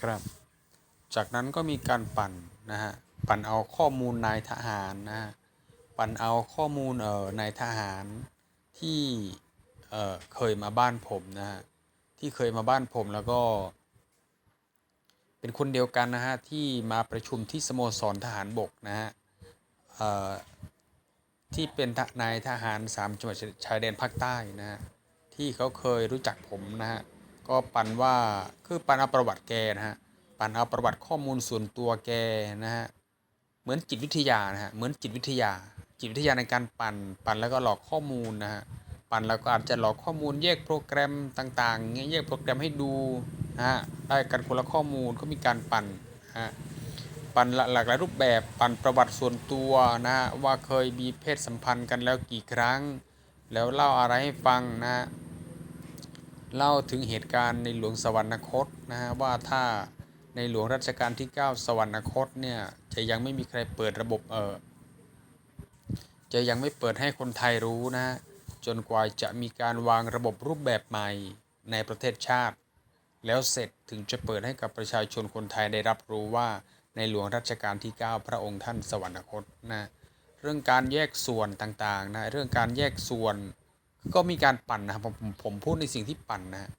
ครับ จากนั้นก็มีการปั่นนะฮะปั่นเอาข้อมูลนายทหารนะฮะปั่นเอาข้อมูลเอ่อนายทหารที่เอ่อเคยมาบ้านผมนะฮะที่เคยมาบ้านผมแล้วก็ เป็นคนเดียวกันนะฮะที่มาประชุมที่สโมสรทหารบกนะฮะเอ่อที่เป็นนายทหารสามจังหวัดชายแดนภาคใต้นะฮะที่เขาเคยรู้จักผมนะฮะ ก็ปันว่าคือปันเอาประวัติแกนะฮะปันเอาประวัติข้อมูลส่วนตัวแกนะฮะเหมือนจิตวิทยานะฮะเหมือนจิตวิทยา จิตวิทยาในการปั่นปั่นแล้วก็หลอกข้อมูลนะฮะปั่นแล้วก็อาจจะหลอกข้อมูลแยกโปรแกรมต่างๆเงี้ยแยกโปรแกรมให้ดูนะฮะได้กันคนละข้อมูลก็มีการปั่นนะฮะปั่นหลากหลายรูปแบบปั่นประวัติส่วนตัวนะฮะว่าเคยมีเพศสัมพันธ์กันแล้วกี่ครั้ง แล้วเล่าอะไรให้ฟังนะฮะ เล่าถึงเหตุการณ์ในหลวงสวรรคตนะฮะว่าถ้าในหลวงรัชกาลที่ 9 สวรรคตเนี่ยจะยังไม่มีใครเปิดระบบเออจะยังไม่เปิดให้คนไทยรู้นะฮะจนกว่าจะมีการวางระบบรูปแบบใหม่ในประเทศชาติ แล้วเสร็จถึงจะเปิดให้กับประชาชนคนไทยได้รับรู้ว่าในหลวงรัชกาลที่ 9 พระองค์ท่านสวรรคตนะเรื่องการแยกส่วนต่างๆนะเรื่องการแยกส่วน ก็มีการปั่นนะครับผมผมพูดในสิ่งที่ปั่นนะ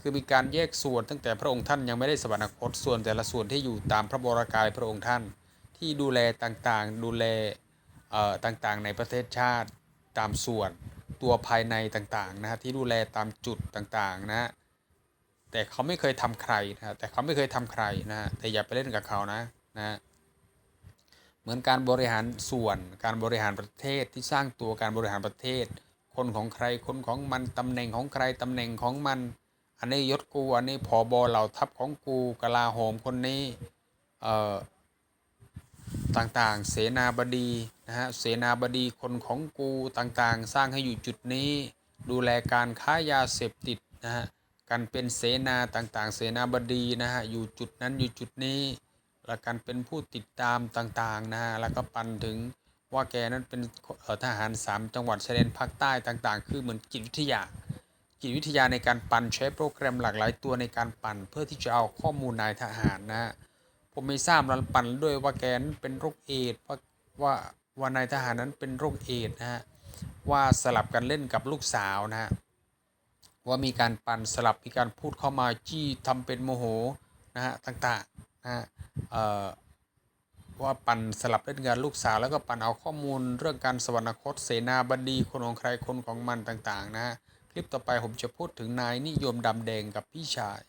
คือมีการแยกส่วนตั้งแต่พระองค์ท่านยังไม่ได้สวรรคตส่วนแต่ละส่วนที่อยู่ตามพระบรากายพระองค์ท่าน ที่ดูแลต่างๆ ดูแลเอ่อต่างๆ ในประเทศชาติตามส่วนตัวภายในต่างๆนะฮะที่ดูแลตามจุดต่างๆนะฮะแต่เขาไม่เคยทำใครนะฮะแต่เขาไม่เคยทำใครนะฮะแต่อย่าไปเล่นกับเขานะนะฮะเหมือนการบริหารส่วนการบริหารประเทศที่สร้างตัวการบริหารประเทศ คนของใครคนของมันตำแหน่งของใครตำแหน่งของมัน อันนี้ยศกูอันนี้ผอบอเหล่าทัพของกูกลาโหมคนนี้เอ่อต่างๆ เสนาบดีนะฮะเสนาบดีคนของกูต่างๆ สร้างให้อยู่จุดนี้ ดูแลการค้ายาเสพติดนะฮะการเป็นเสนาต่างๆ เสนาบดีนะฮะอยู่จุดนั้นอยู่จุดนี้ แล้วการเป็นผู้ติดตามต่างๆนะฮะแล้วก็ปันถึง ว่าแกนั้นเป็นทหารสามจังหวัดชายแดนภาคใต้ต่างๆ คือเหมือนจิตวิทยา จิตวิทยาในการปั่นใช้โปรแกรมหลากหลายตัวในการปั่น เพื่อที่จะเอาข้อมูลนายทหารนะผมไม่ทราบนะปั่นด้วยว่าแกนั้นเป็นโรคเอดส์ว่าว่าว่านายทหารนั้นเป็นโรคเอดส์นะฮะว่าสลับกันเล่นกับลูกสาวนะฮะว่ามีการปั่นสลับมีการพูดเข้ามาจี้ทำเป็นโมโหนะฮะต่างๆนะฮะ ว่าปั่นสลับเล่นงานลูกสาวแล้วก็ปั่นเอาข้อมูลเรื่องการสวรรคตเสนาบดีคนของใครคนของมันต่างๆ นะ คลิปต่อไปผมจะพูดถึงนายนิยมดำแดงกับพี่ชาย